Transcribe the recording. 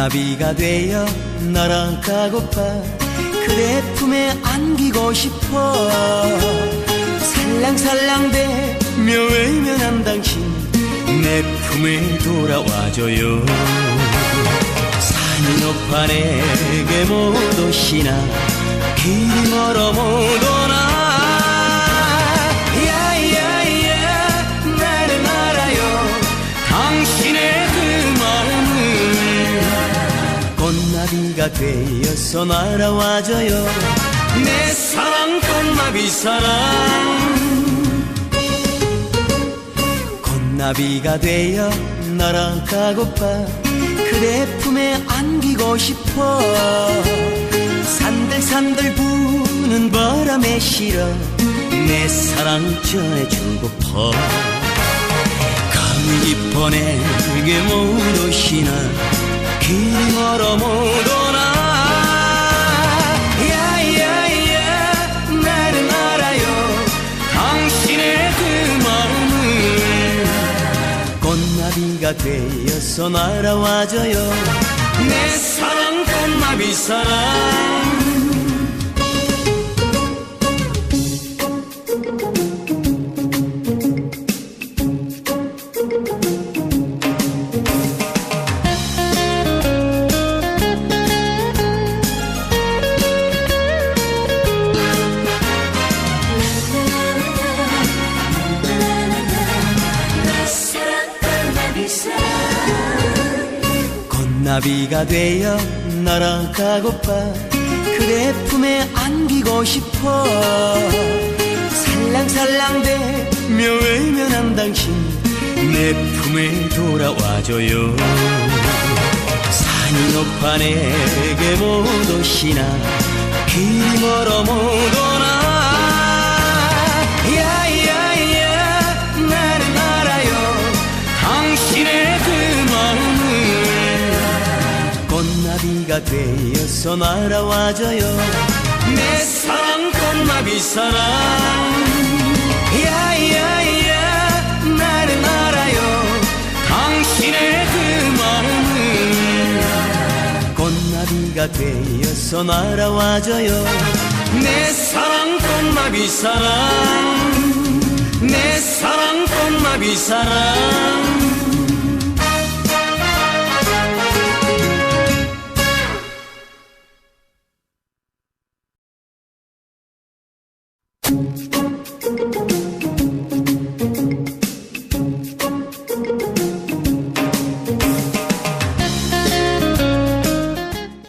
나비가 되어 날아가고파 그대 품에 안기고 싶어. 살랑살랑 대며 외면한 당신 내 품에 돌아와줘요. 산이 높아 내게 못 오시나 길이 멀어 못 오나 꽃나비가 되어서 날아와줘요. 내 사랑 꽃나비 사랑. 꽃나비가 되어 날아가고파. 그대 품에 안기고 싶어. 산들산들 부는 바람에 실어 내 사랑 전해주고퍼 가을 깊어 내게 못 오시나 길이 멀어 못 꽃나비가 되어서 날아와줘요. 내 사랑 꽃나비 사랑 나비가 되어 날아가고파. 그대 품에 안기고 싶어. 살랑살랑대며 외면한 당신 내 품에 돌아와줘요. 산이 높아 내게 못 오시나 길이 멀어 못 오나 꽃나비가 되어서 날아와줘요. 내 사랑 꽃나비 사랑. 야야야 나는 알아요. 당신의 그 마음을. 꽃나비가 되어서 날아와줘요. 내 사랑 꽃나비 사랑. 내 사랑 꽃나비 사랑